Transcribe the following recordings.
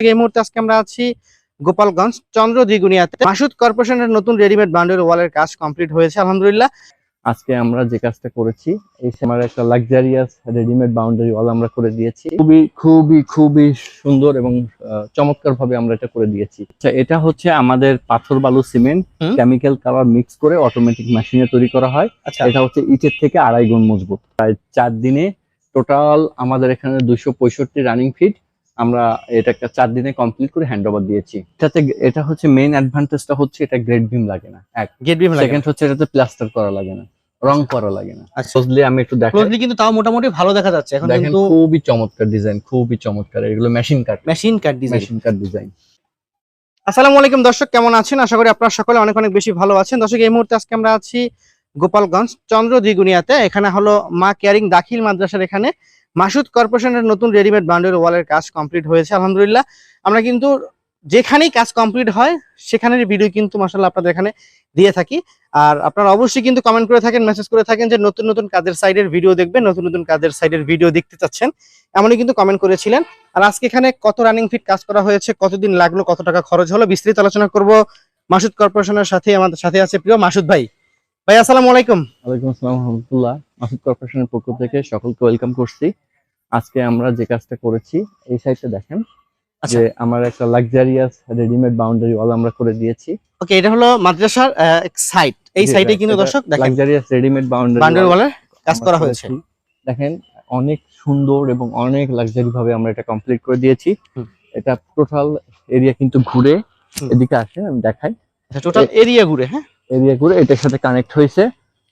এই মুহূর্তে আজকে আমরা আছি গোপালগঞ্জ চন্দ্র দ্বিগুনিয়াতে মাসুদ কর্পোরেশনের নতুন রেডিমেড বাউন্ডারি ওয়ালের কাজ কমপ্লিট হয়েছে আলহামদুলিল্লাহ। আজকে আমরা যে কাজটা করেছি এই আমার একটা লাক্সারিয়াস রেডিমেড বাউন্ডারি ওয়াল আমরা করে দিয়েছি। খুবই খুবই খুবই সুন্দর এবং চমৎকার ভাবে আমরা এটা করে দিয়েছি। আচ্ছা এটা হচ্ছে আমাদের পাথর বালু সিমেন্ট। কেমিক্যাল কালার মিক্স করে অটোমেটিক মেশিনে তৈরি করা হয়। আচ্ছা। এটা হচ্ছে ইটের থেকে আড়াই গুণ মজবুত। প্রায় চার দিনে টোটাল আমাদের এখানে দুইশো পঁয়ষট্টি রানিং ফিট আমরা এটা একটা চার দিনে কমপ্লিট করে হ্যান্ড ওভার দিয়েছি। এটাতে এটা হচ্ছে মেইন অ্যাডভান্টেজটা হচ্ছে এটা গ্রেড বিম লাগে না। এক গেট বিম লাগে সেকেন্ড হচ্ছে এটাতে প্লাস্টার করা লাগে না রং করা লাগে না। আচ্ছা। বুঝলে আমি একটু দেখাই। ক্লোজলি কিন্তু তাও মোটামুটি ভালো দেখা যাচ্ছে। এখন কিন্তু খুবই চমৎকার ডিজাইন খুবই চমৎকার। এগুলো machine cut machine cut design machine cut design আসসালামু আলাইকুম দর্শক কেমন আছেন? আশা করি আপনারা সকলে অনেক অনেক বেশি ভালো আছেন। দর্শক এই মুহূর্তে আজকে আমরা আছি গোপালগঞ্জ চন্দ্র দ্বিগুনিয়াতে এখানে হলো মা কেয়ারিং দাখিল মাদ্রাসার এখানে। মাসুদ কর্পোরেশনের নতুন রেডিমেড বাউন্ডারি ওয়ালের কাজ কমপ্লিট হয়েছে, আলহামদুলিল্লাহ। আমরা কিন্তু যেখানেই কাজ কমপ্লিট হয়, সেখানের ভিডিও কিন্তু মাসাল্লাহ আপনাদের এখানে দিয়ে থাকি। আর আপনারা অবশ্যই কিন্তু কমেন্ট করে থাকেন মেসেজ করে থাকেন যে নতুন নতুন কাজের সাইডের ভিডিও দেখবেন, নতুন নতুন কাজের সাইডের ভিডিও দেখতে চাচ্ছেন। এমনই কিন্তু কমেন্ট করেছিলেন। আর আজকে এখানে কত রানিং ফিট কাজ করা হয়েছে, কতদিন লাগল, কত টাকা খরচ হলো, বিস্তারিত আলোচনা করব মাসুদ কর্পোরেশনের সাথে, আমাদের সাথে আছে প্রিয় মাসুদ ভাই। ভাই, আসসালামু আলাইকুম। ওয়ালাইকুম আসসালাম রহমতুল্লাহ মাসুদ কর্পোরেশনের পক্ষ থেকে সকলকে ওয়েলকাম করছি। আজকে আমরা যে কাজটা করেছি এই সাইডটা দেখেন আচ্ছা। যে আমার একটা লাক্সারিয়াস রেডিমেড বাউন্ডারি ওয়াল আমরা করে দিয়েছি। ওকে এটা হলো মাদ্রাসার সাইড এই সাইডে কিন্তু দর্শক দেখেন লাক্সারিয়াস রেডিমেড বাউন্ডারি বান্ডারি ওয়ালের কাজ করা হয়েছে। দেখেন অনেক সুন্দর এবং অনেক লাক্সারি ভাবে আমরা এটা কমপ্লিট করে দিয়েছি। এটা টোটাল এরিয়া কিন্তু ঘুরে এদিকে আসে আমি দেখাই। টোটাল এরিয়া ঘুরে হ্যাঁ? এরিয়া ঘুরে এটার সাথে কানেক্ট হয়েছে।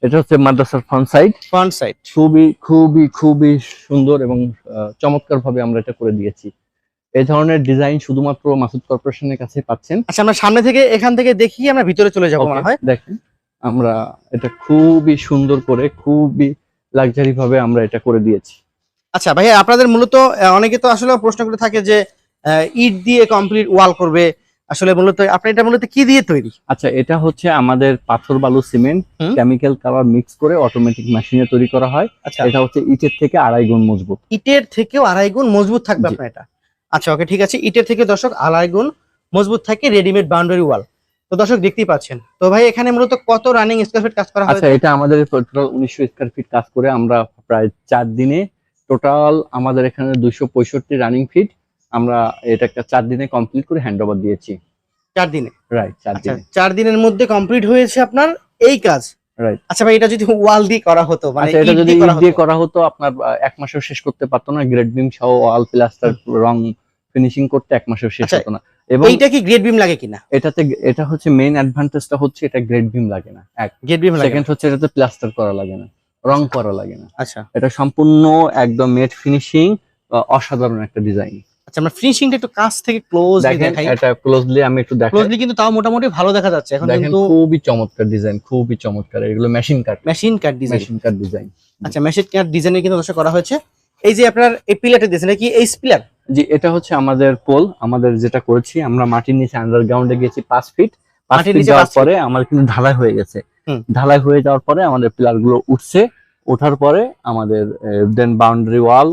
এটা হচ্ছে মাদ্রাসার ফ্রন্ট সাইড ফ্রন্ট সাইড খুবই খুবই খুবই সুন্দর এবং চমৎকার ভাবে আমরা এটা করে দিয়েছি। এই ধরনের ডিজাইন শুধুমাত্র মাসুদ কর্পোরেশনের কাছে পাচ্ছেন। আচ্ছা আমরা সামনে থেকে এখান থেকে দেখি আমরা ভিতরে চলে যাব মনে হয়। দেখেন আমরা এটা খুবই সুন্দর করে খুবই লাক্সারি ভাবে আমরা এটা করে দিয়েছি। আচ্ছা ভাই আপনাদের মূলত অনেকে তো আসলে প্রশ্ন করে থাকে যে ইট দিয়ে কমপ্লিট ওয়াল করবে আসলে মূলত আপনি এটা মূলত কি দিয়ে তৈরি? আচ্ছা এটা হচ্ছে আমাদের পাথর বালু সিমেন্ট। কেমিক্যাল কালার মিক্স করে অটোমেটিক মেশিনে তৈরি করা হয়। আচ্ছা। এটা হচ্ছে ইটের থেকে আড়াই গুণ মজবুত। ইটের থেকেও আড়াই গুণ মজবুত থাকবে আপনার এটা। আচ্ছা ওকে ঠিক আছে। ইটের থেকে দর্শক আড়াই গুণ মজবুত থাকে রেডিমেড বাউন্ডারি ওয়াল তো দর্শক দেখতেই পাচ্ছেন। তো ভাই এখানে মূলত কত রানিং স্কোয়ার ফিট কাজ করা আচ্ছা এটা আমাদের টোটাল উনিশশো স্কোয়ার ফিট কাজ করে আমরা প্রায় চার দিনে টোটাল আমাদের এখানে দুইশো পঁয়ষট্টি রানিং ফিট আমরা এটা একটা চার দিনে কমপ্লিট করে হ্যান্ড ওভার দিয়েছি। চার দিনে? রাইট চার আচ্ছা দিনে। চার দিনের মধ্যে কমপ্লিট হয়েছে আপনার এই কাজ? Right. আচ্ছা ভাই এটা যদি ওয়াল দিয়ে করা হতো মানে আচ্ছা এটা যদি দিয়ে করা হতো। আপনার এক মাসেও শেষ করতে পারতো না গ্রেড বিম সহ ওয়াল প্লাস্টার রং ফিনিশিং করতে এক মাসেও শেষ আচ্ছা, হতো না। এবং এইটা কি গ্রেড বিম লাগে কিনা? এটাতে এটা হচ্ছে মেইন অ্যাডভান্টেজটা হচ্ছে এটা গ্রেড বিম লাগে না এক। গ্রেড বিম লাগে সেকেন্ড হচ্ছে এটাতে প্লাস্টার করা লাগে না রং করা লাগে না। আচ্ছা। এটা সম্পূর্ণ একদম মেট ফিনিশিং অসাধারণ একটা ডিজাইন আচ্ছা আমরা ফিনিশিংটা একটু কাছ থেকে ক্লোজ দেখাই। এটা ক্লোজলি আমি একটু দেখাই ক্লোজলি কিন্তু তাও মোটামুটি ভালো দেখা যাচ্ছে। এখন কিন্তু খুবই চমৎকার ডিজাইন খুবই চমৎকার। এগুলো machine cut machine cut design machine cut design আচ্ছা মেশিন কাট ডিজাইনের কিন্তু দর্শক করা হয়েছে। এই যে আপনার এই পিলারটা দিয়েছেন কি এই পিলার জি এটা হচ্ছে আমাদের পোল আমাদের যেটা করেছি আমরা মাটির নিচে আন্ডারগ্রাউন্ডে গেছি পাঁচ ফিট পাঁচ ফিট নিচে যাওয়ার পরে আমাদের কিন্তু ঢালাই হয়ে গেছে। ঢালাই হয়ে যাওয়ার পরে আমাদের পিলারগুলো উঠছে। ওঠার পরে আমাদের then boundary wall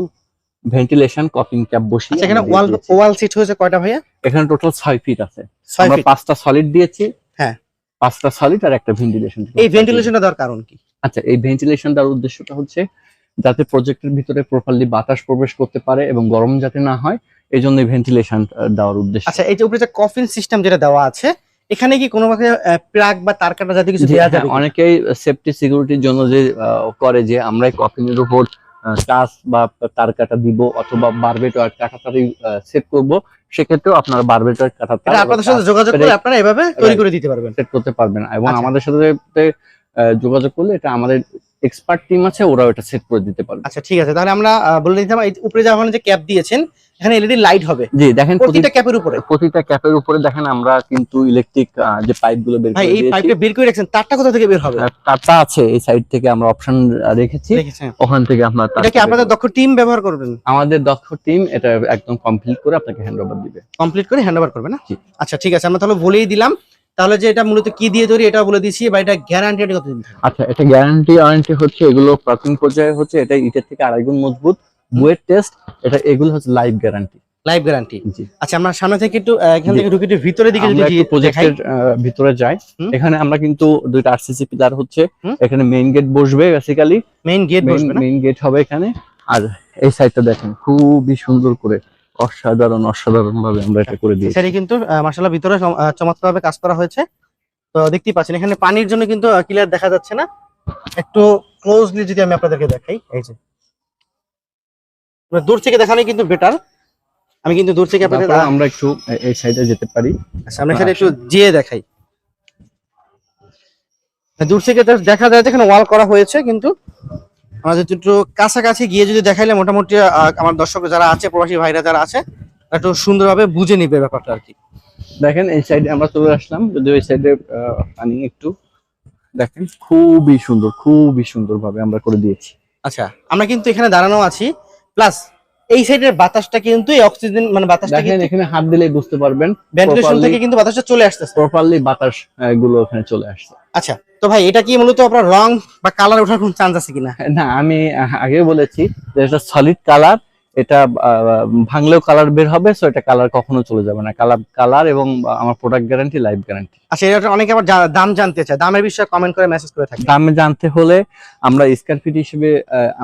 ventilation coping cap বসিয়ে আচ্ছা এখানে ওয়াল ওয়াল সিট হয়েছে কয়টা ভাইয়া? এখানে টোটাল ছয় ফিট আছে। আমরা পাঁচটা সলিড দিয়েছি। হ্যাঁ। পাঁচটা সলিড আর একটা ভেন্টিলেশন এই ভেন্টিলেশনটা দেওয়ার কারণ কি? আচ্ছা এই ভেন্টিলেশনটার উদ্দেশ্যটা হচ্ছে যাতে প্রজেক্টের ভিতরে প্রপারলি বাতাস প্রবেশ করতে পারে এবং গরম যাতে না হয় এই জন্য ভেন্টিলেশন দেওয়ার উদ্দেশ্য। আচ্ছা এই যে উপরে যে কফিন সিস্টেম যেটা দেওয়া আছে এখানে কি কোনো ভাবে প্লাগ বা তার কাটা জাতীয় কিছু দেওয়া হ্যাঁ, যাবে অনেকেই সেফটি সিকিউরিটির জন্য যে করে যে আমরা কফিনের উপর কাজ বা তার কাটা দিব অথবা বারবেটার কাটাতারি সেট করব সেক্ষেত্রেও আপনারা বারবেটার কাটা আপনাদের সাথে যোগাযোগ করে আপনারা এভাবে তৈরি করে দিতে পারবেন। সেট করতে পারবেন। এবং আচ্ছা। আমাদের সাথে যোগাযোগ করলে এটা আমাদের এক্সপার্ট টিম আছে ওরাও এটা সেট করে দিতে পারবে। আচ্ছা ঠিক আছে। তাহলে আমরা বলে দিতাম উপরে যা যে ক্যাপ দিয়েছেন এখানে এলইডি লাইট হবে। জি দেখেন প্রতিটা ক্যাপের উপরে। প্রতিটা ক্যাপের উপরে দেখেন আমরা কিন্তু ইলেকট্রিক যে পাইপগুলো বের করে এই পাইপটা বের করে রাখছেন তারটা কোথা থেকে বের হবে? তারটা আছে এই সাইড থেকে আমরা অপশন রেখেছি। ওখান থেকে আপনার এটা কি আপনাদের দক্ষ টিম ব্যবহার করবেন? আমাদের দক্ষ টিম এটা একদম কমপ্লিট করে আপনাকে হ্যান্ড ওভার দিবে। কমপ্লিট করে হ্যান্ড ওভার করবে না? আচ্ছা ঠিক আছে আমরা তাহলে বলেই দিলাম। তাহলে যে এটা মূলত কি দিয়ে তৈরি এটা বলে দিছি বা এটা গ্যারান্টি কতদিন আচ্ছা এটা গ্যারান্টি ওয়ারেন্টি হচ্ছে এগুলো প্রাথমিক পর্যায়ে হচ্ছে এটা ইটের থেকে আড়াই গুণ মজবুত। বুয়ের টেস্ট এটা এগুলো হচ্ছে লাইভ গ্যারান্টি লাইভ গ্যারান্টি আচ্ছা আমরা সামনে থেকে একটু এখান থেকে ঢুকে ভিতরের দিকে যদি প্রজেক্টের ভিতরে যাই। এখানে আমরা কিন্তু দুইটা আরসিসি পিলার হচ্ছে। এখানে মেইন গেট বসবে বেসিক্যালি মেইন গেট বসবে মেইন গেট হবে এখানে। আর এই সাইডটা দেখেন খুবই সুন্দর করে অসাধারণ অসাধারণ ভাবে আমরা এটা করে দিয়েছি। সেটা কিন্তু মার্শাল্লাহ ভিতরে চমৎকার ভাবে কাজ করা হয়েছে। তো দেখতেই পাচ্ছেন এখানে পানির জন্য কিন্তু ক্লিয়ার দেখা যাচ্ছে না। একটু ক্লোজলি যদি আমি আপনাদেরকে দেখাই এই যে। দূর থেকে দেখানো কিন্তু বেটার আমি কিন্তু দূর থেকে আপনাদের আমরা একটু এই সাইডে যেতে পারি। আচ্ছা, আমরা একটু যেয়ে দেখাই। দূর থেকে দেখা যায় এখানে ওয়াল করা হয়েছে কিন্তু আমরা যদি একটু কাছাকাছি গিয়ে যদি দেখাইলে মোটামুটি আমার দর্শক যারা আছে প্রবাসী ভাইরা যারা আছে একটু সুন্দরভাবে বুঝে নিবে ব্যাপারটা আর কি। দেখেন এই সাইডে আমরা চলে আসলাম। যদি ওই সাইডে পানি একটু দেখেন খুবই সুন্দর খুবই সুন্দর ভাবে আমরা করে দিয়েছি। আচ্ছা আমরা কিন্তু এখানে দাঁড়ানো আছি। প্লাস এই সাইডের বাতাসটা কিন্তু এই অক্সিজেন মানে বাতাসটা কিন্তু এখানে হাত দিলে বুঝতে পারবেন ভেন্টিলেশন থেকে কিন্তু বাতাসটা চলে আসতেছে। প্রপারলি বাতাসগুলো ওখানে চলে আসছে। আচ্ছা তো ভাই এটা কি মূলত আপনার রং বা কালার ওঠার কোনো চান্স আছে কিনা? না আমি আগে বলেছি যে এটা সলিড কালার এটা ভাঙলেও কালার বের হবে সো এটা কালার কখনো চলে যাবে না। কালার কালার এবং আমার প্রোডাক্ট গ্যারান্টি লাইফ গ্যারান্টি আচ্ছা এটা অনেকে আবার দাম জানতে চায়। দামের বিষয়ে কমেন্ট করে মেসেজ করে থাকে। দামে জানতে হলে আমরা স্কয়ার ফিট হিসেবে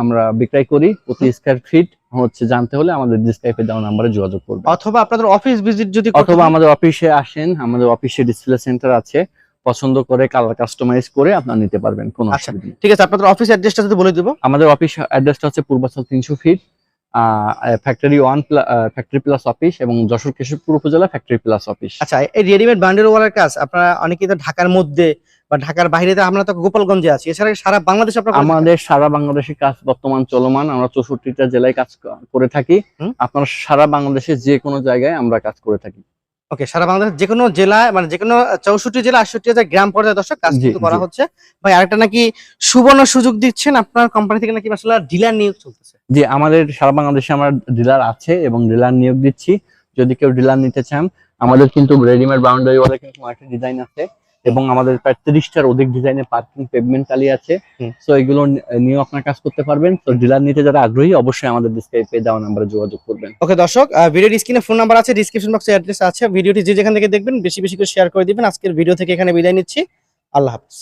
আমরা বিক্রয় করি। প্রতি স্কয়ার ফিট হচ্ছে জানতে হলে আমাদের ডিসক্রাইবে দেওয়া নাম্বারে যোগাযোগ করবে। অথবা আপনাদের অফিস ভিজিট যদি অথবা আমাদের অফিসে আসেন আমাদের অফিসে ডিসপ্লে সেন্টার আছে। পছন্দ করে কালার কাস্টমাইজ করে আপনারা নিতে পারবেন কোনো আচ্ছা। অসুবিধা ঠিক আছে আপনাদের অফিস অ্যাড্রেসটা যদি বলে দিব। আমাদের অফিস অ্যাড্রেসটা হচ্ছে পূর্বাচল তিনশো feet factory one factory plus office এবং যশোর কেশবপুর উপজেলা ফ্যাক্টরি প্লাস অফিস আচ্ছা এই রেডিমেড বান্ডেল ওয়ালের কাজ আপনারা অনেকেই তো ঢাকার মধ্যে বা ঢাকার বাইরে তো আমরা তো গোপালগঞ্জে আছি। এছাড়া সারা বাংলাদেশ আপনারা আমাদের সারা বাংলাদেশে কাজ বর্তমান চলমান আমরা চৌষট্টিটা জেলায় কাজ করে থাকি। আপনারা সারা বাংলাদেশে যে কোনো জায়গায় আমরা কাজ করে থাকি। ওকে সারা বাংলাদেশ যে কোনো জেলায় মানে যে কোনো চৌষট্টি জেলা আটষট্টি হাজার গ্রাম পর্যায়ে দর্শক কাজ কিন্তু করা হচ্ছে। ভাই আরেকটা নাকি সুবর্ণ সুযোগ দিচ্ছেন আপনার কোম্পানি থেকে নাকি আসলে ডিলার নিয়োগ চলতেছে? জি আমাদের সারা বাংলাদেশে আমার ডিলার আছে এবং ডিলার নিয়োগ দিচ্ছি। যদি কেউ ডিলার নিতে চান আমাদের কিন্তু রেডিমেড বাউন্ডারি ওয়ালে কিন্তু একটা ডিজাইন আছে। এবং আমাদের প্রায় তিরিশটার অধিক ডিজাইনের পার্কিং পেভমেন্ট চালিয়ে আছে। তো সো এগুলো নিয়ে আপনার কাজ করতে পারবেন। তো ডিলার নিতে যারা আগ্রহী অবশ্যই আমাদের ডিসক্রাইপে দেওয়া নাম্বারে যোগাযোগ করবেন। ওকে দর্শক ভিডিও স্ক্রিনে ফোন নাম্বার আছে ডিসক্রিপশন বক্সে অ্যাড্রেস আছে। ভিডিওটি যে যেখান থেকে দেখবেন বেশি বেশি করে শেয়ার করে দিবেন। আজকের ভিডিও থেকে এখানে বিদায় নিচ্ছি। আল্লাহ হাফিজ।